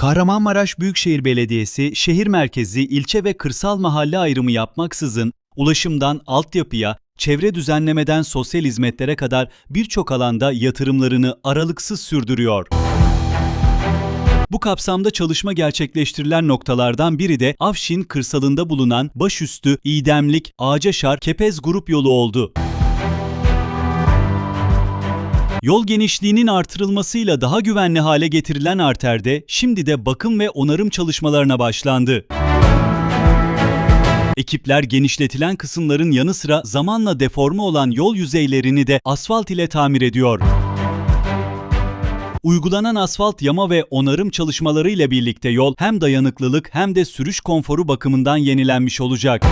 Kahramanmaraş Büyükşehir Belediyesi şehir merkezi, ilçe ve kırsal mahalle ayrımı yapmaksızın ulaşımdan altyapıya, çevre düzenlemeden sosyal hizmetlere kadar birçok alanda yatırımlarını aralıksız sürdürüyor. Bu kapsamda çalışma gerçekleştirilen noktalardan biri de Afşin kırsalında bulunan Başüstü, İdemlik, Ağacaşar, Kepez grup yolu oldu. Yol genişliğinin artırılmasıyla daha güvenli hale getirilen arterde şimdi de bakım ve onarım çalışmalarına başlandı. Ekipler genişletilen kısımların yanı sıra zamanla deforme olan yol yüzeylerini de asfalt ile tamir ediyor. Uygulanan asfalt yama ve onarım çalışmaları ile birlikte yol hem dayanıklılık hem de sürüş konforu bakımından yenilenmiş olacak.